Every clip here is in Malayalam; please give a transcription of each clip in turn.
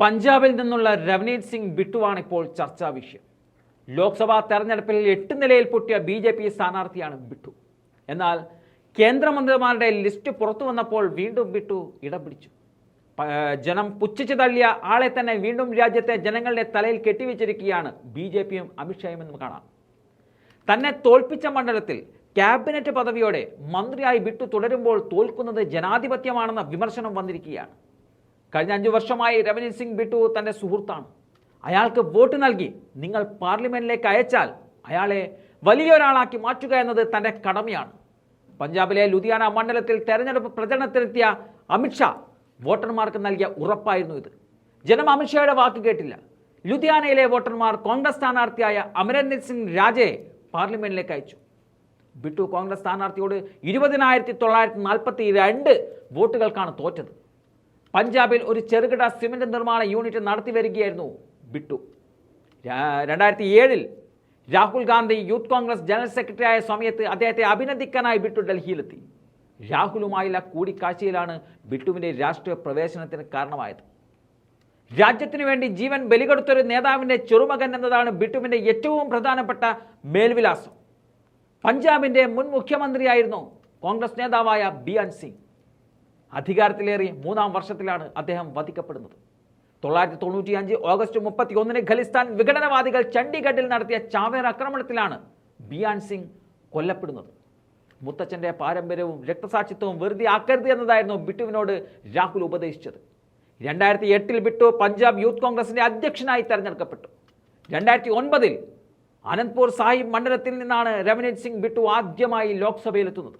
പഞ്ചാബിൽ നിന്നുള്ള രവനീത് സിംഗ് ബിട്ടുവാണ് ഇപ്പോൾ ചർച്ചാ വിഷയം. ലോക്സഭാ തെരഞ്ഞെടുപ്പിൽ എട്ട് നിലയിൽ പൊട്ടിയ ബി ജെ പി സ്ഥാനാർത്ഥിയാണ് ബിട്ടു. എന്നാൽ കേന്ദ്രമന്ത്രിമാരുടെ ലിസ്റ്റ് പുറത്തു വന്നപ്പോൾ വീണ്ടും ബിട്ടു ഇടം പിടിച്ചു. ജനം പുച്ഛിച്ചു തള്ളിയ ആളെ തന്നെ വീണ്ടും രാജ്യത്തെ ജനങ്ങളുടെ തലയിൽ കെട്ടിവെച്ചിരിക്കുകയാണ് ബി ജെ പിയും അമിത്ഷായും എന്നും കാണാം. തന്നെ തോൽപ്പിച്ച മണ്ഡലത്തിൽ ക്യാബിനറ്റ് പദവിയോടെ മന്ത്രിയായി ബിട്ടു തുടരുമ്പോൾ തോൽക്കുന്നത് ജനാധിപത്യമാണെന്ന വിമർശനം വന്നിരിക്കുകയാണ്. കഴിഞ്ഞ അഞ്ചു വർഷമായി രവനീത് സിംഗ് ബിട്ടു തന്റെ സുഹൃത്താണ്. അയാൾക്ക് വോട്ട് നൽകി നിങ്ങൾ പാർലമെന്റിലേക്ക് അയച്ചാൽ അയാളെ വലിയ വലിയൊരാളാക്കി മാറ്റുക എന്നത് തന്റെ കടമയാണ്. പഞ്ചാബിലെ ലുധിയാന മണ്ഡലത്തിൽ തെരഞ്ഞെടുപ്പ് പ്രചരണത്തിലെത്തിയ അമിത്ഷാ വോട്ടർമാർക്ക് നൽകിയ ഉറപ്പായിരുന്നു ഇത്. ജനം അമിത്ഷായുടെ വാക്ക് കേട്ടില്ല. ലുധിയാനയിലെ വോട്ടർമാർ കോൺഗ്രസ് സ്ഥാനാർത്ഥിയായ അമരന്ദർ സിംഗ് രാജയെ പാർലമെന്റിലേക്ക് അയച്ചു. ബിട്ടു കോൺഗ്രസ് സ്ഥാനാർത്ഥിയോട് ഇരുപതിനായിരത്തി തൊള്ളായിരത്തി നാൽപ്പത്തി രണ്ട് വോട്ടുകൾക്കാണ് തോറ്റത്. പഞ്ചാബിൽ ഒരു ചെറുകിട സിമന്റ് നിർമ്മാണ യൂണിറ്റ് നടത്തി വരികയായിരുന്നു ബിട്ടു. രണ്ടായിരത്തി ഏഴിൽ Rahul Gandhi youth Congress general secretary ആയ സമയത്ത് അദ്ദേഹത്തെ അഭിനന്ദിക്കാനായി ബിട്ടു ഡൽഹിയിലെത്തി. രാഹുലുമായുള്ള കൂടിക്കാഴ്ചയിലാണ് ബിട്ടുവിന്റെ രാഷ്ട്രീയ പ്രവേശനത്തിന് കാരണമായത്. രാജ്യത്തിനു വേണ്ടി ജീവൻ ബലികൊടുത്തൊരു നേതാവിന്റെ ചെറുമകൻ എന്നതാണ് ബിട്ടുവിന്റെ ഏറ്റവും പ്രധാനപ്പെട്ട മേൽവിലാസം. പഞ്ചാബിന്റെ മുൻ മുഖ്യമന്ത്രിയായിരുന്നു കോൺഗ്രസ് നേതാവായ ബിയാൻ സിംഗ്. അധികാരത്തിലേറി മൂന്നാം വർഷത്തിലാണ് അദ്ദേഹം വധിക്കപ്പെടുന്നത്. തൊള്ളായിരത്തി തൊണ്ണൂറ്റി അഞ്ച് ഓഗസ്റ്റ് മുപ്പത്തി ഒന്നിന് ഖലിസ്ഥാൻ വിഘടനവാദികൾ ചണ്ഡീഗഡിൽ നടത്തിയ ചാവേർ ആക്രമണത്തിലാണ് ബിയാൻ സിംഗ് കൊല്ലപ്പെടുന്നത്. മുത്തച്ഛന്റെ പാരമ്പര്യവും രക്തസാക്ഷിത്വവും വെറുതെ ആക്കരുത് എന്നതായിരുന്നു ബിട്ടുവിനോട് രാഹുൽ ഉപദേശിച്ചത്. രണ്ടായിരത്തി എട്ടിൽ ബിട്ടു പഞ്ചാബ് യൂത്ത് കോൺഗ്രസിന്റെ അധ്യക്ഷനായി തെരഞ്ഞെടുക്കപ്പെട്ടു. രണ്ടായിരത്തി ഒൻപതിൽ അനന്ത്പൂർ സാഹിബ് മണ്ഡലത്തിൽ നിന്നാണ് രവനീത് സിംഗ് ബിട്ടു ആദ്യമായി ലോക്സഭയിലെത്തുന്നത്.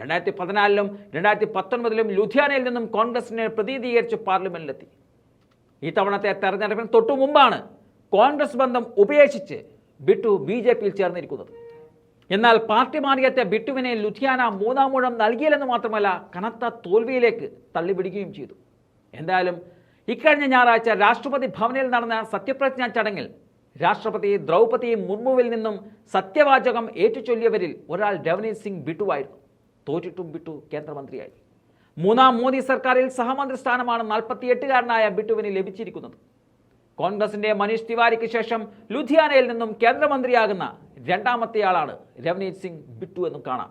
രണ്ടായിരത്തി പതിനാലിലും രണ്ടായിരത്തി പത്തൊൻപതിലും ലുധിയാനയിൽ നിന്നും കോൺഗ്രസിനെ പ്രതിനിധീകരിച്ച് പാർലമെന്റിലെത്തി. ഈ തവണത്തെ തെരഞ്ഞെടുപ്പിന് തൊട്ടു മുമ്പാണ് കോൺഗ്രസ് ബന്ധം ഉപേക്ഷിച്ച് ബിട്ടു ബി ജെ പിയിൽ ചേർന്നിരിക്കുന്നത്. എന്നാൽ പാർട്ടി മാറിയെത്തിയ ബിട്ടുവിനെ ലുധിയാന മൂന്നാം മൂഴം നൽകിയില്ലെന്ന് മാത്രമല്ല കനത്ത തോൽവിയിലേക്ക് തള്ളിവിടുകയും ചെയ്തു. എന്തായാലും ഇക്കഴിഞ്ഞ ഞായറാഴ്ച രാഷ്ട്രപതി ഭവനിൽ നടന്ന സത്യപ്രതിജ്ഞാ ചടങ്ങിൽ രാഷ്ട്രപതി ദ്രൗപതി മുർമുവിൽ നിന്നും സത്യവാചകം ഏറ്റുചൊല്ലിയവരിൽ ഒരാൾ രവനീത് സിംഗ് ബിട്ടുവായിരുന്നു. തോറ്റിട്ടും ബിട്ടു കേന്ദ്രമന്ത്രിയായി. മൂന്നാം മോദി സർക്കാരിൽ സഹമന്ത്രി സ്ഥാനമാണ് നാൽപ്പത്തിയെട്ടുകാരനായ ബിട്ടുവിന് ലഭിച്ചിരിക്കുന്നത്. കോൺഗ്രസിന്റെ മനീഷ് തിവാരിക്ക് ശേഷം ലുധിയാനയിൽ നിന്നും കേന്ദ്രമന്ത്രിയാകുന്ന രണ്ടാമത്തെ ആളാണ് രവനീത് സിംഗ് ബിട്ടു എന്നും കാണാം.